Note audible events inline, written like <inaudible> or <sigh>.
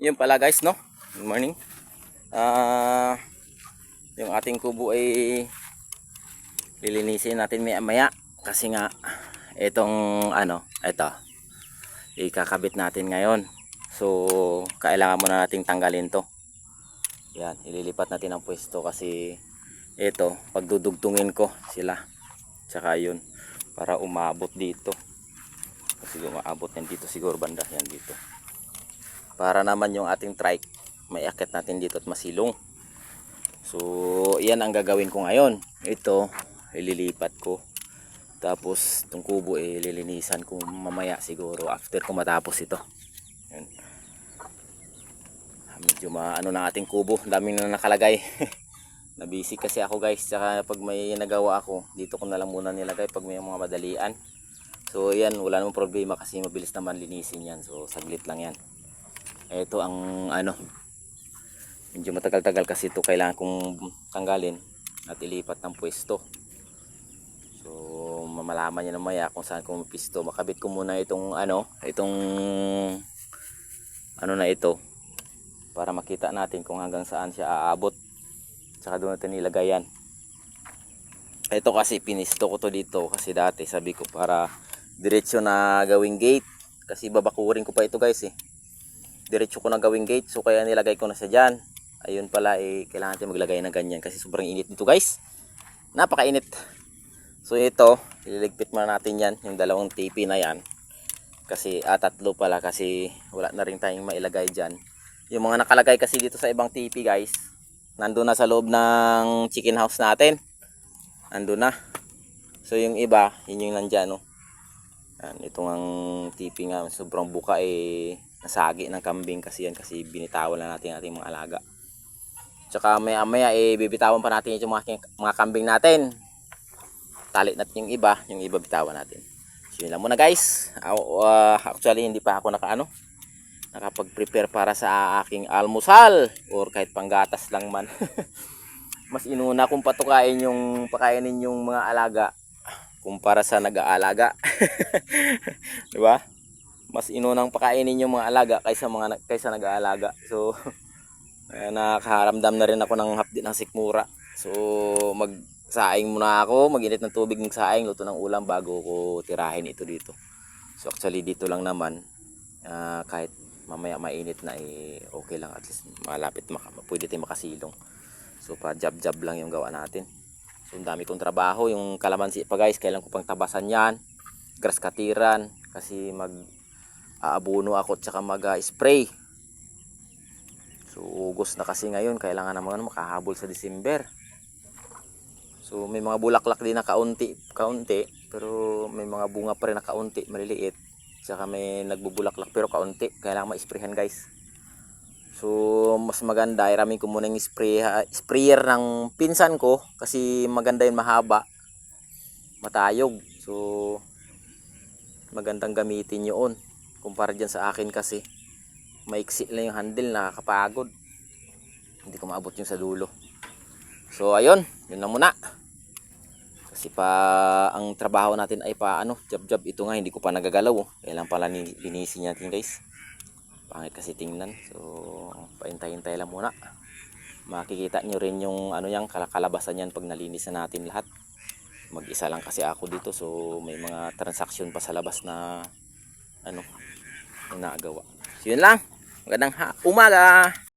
Yun pala guys, no? Good morning. Ah, yung ating kubo ay lilinisin natin maya maya kasi nga itong ano, ito ikakabit natin ngayon. So, kailangan muna nating tanggalin to. Yan, ililipat natin ang pwesto kasi ito, pagdudugtungin ko sila. Tsaka yun, para umabot dito. Kasi umaabot yan dito siguro banda yan dito para naman yung ating trike may akit natin dito at masilong. So yan ang gagawin ko ngayon. Ito ililipat ko. Tapos itong kubo eh lilinisan ko mamaya siguro after ko matapos ito. Yan. medyo maano na ating kubo. Daming na nakalagay. <laughs> Nabisi kasi ako guys. Tsaka pag may nagawa ako dito ko na lang muna nilagay pag may mga madalian. So yan. Wala namang problema kasi mabilis naman linisin yan. So saglit lang yan ito ang ano medyo matagal-tagal kasi ito kailangan kong tanggalin at ilipat ng pwesto. So mamalaman nyo na maya kung saan ko pisto makabit ko muna itong ano itong ano na ito para makita natin kung hanggang saan siya aabot. Saka doon natin ilagay yan. Ito kasi pinisto ko to dito kasi dati sabi ko para diretsyo na gawing gate. Kasi babakurin ko pa ito guys eh diretso ko na gawing gate. So kaya nilagay ko na sa dyan. Ayun pala eh kailangan natin maglagay ng ganyan kasi sobrang init dito guys. Napakainit. So ito ililigpit muna natin yan yung dalawang TP na yan. Kasi ah, tatlo pala kasi wala na rin tayong mailagay dyan. Yung mga nakalagay kasi dito sa ibang TP guys nandun na sa loob ng chicken house natin. Nandun na. So yung iba yun yung nandyan no yan, itong ang TP nga. Sobrang buka eh nasagi ng kambing kasi yan kasi binitawan na natin ating mga alaga. Tsaka maya maya eh bibitawan pa natin yung mga, mga kambing natin. Tali natin yung iba yung iba bitawan natin. So yun lang muna guys. Uh, actually hindi pa ako naka ano nakapag prepare para sa aking almusal or kahit panggatas lang man. <laughs> Mas inuna kong patukain yung pakainin yung mga alaga kumpara sa nag-aalaga. <laughs> Di ba mas inunang pakainin yung mga alaga kaysa mga kaysa nag-aalaga. So <laughs> eh, nakakaramdam na rin ako ng hapdi ng sikmura. So magsaing muna ako, maginit ng tubig ng saing, luto ng ulam bago ko tirahin ito dito. So actually dito lang naman ah, kahit mamaya mainit na eh okay lang at least malapit maka, pwede tayong makasilong. So pa jab jab lang yung gawa natin. So ang dami kong trabaho, yung kalamansi pa guys, kailan ko pang tabasan yan, grass katiran kasi mag aabuno ako at saka mag-spray. So, August na kasi ngayon, kailangan naman makahabol sa December. So, may mga bulaklak din na kaunti, kaunti, pero may mga bunga pa rin na kaunti, maliliit. Tsaka may nagbubulaklak pero kaunti, kailangan ma-sprayhan guys. So, mas maganda, iramin ko muna yung spray, sprayer ng pinsan ko kasi maganda yun mahaba, matayog. So, magandang gamitin yun kumpara dyan sa akin kasi maiksi lang yung handle nakakapagod. Hindi ko maabot yung sa dulo. So ayun yun na muna. Kasi pa ang trabaho natin ay pa ano jab jab ito nga hindi ko pa nagagalaw oh. kailan pala ni- linisin natin guys. Pangit kasi tingnan. So paintay-hintay lang muna. Makikita nyo rin yung ano yang kalakalabasan yan pag nalinis na natin lahat. Mag-isa lang kasi ako dito so may mga transaction pa sa labas na ano yung nagawa. So, yun lang. Magandang umaga!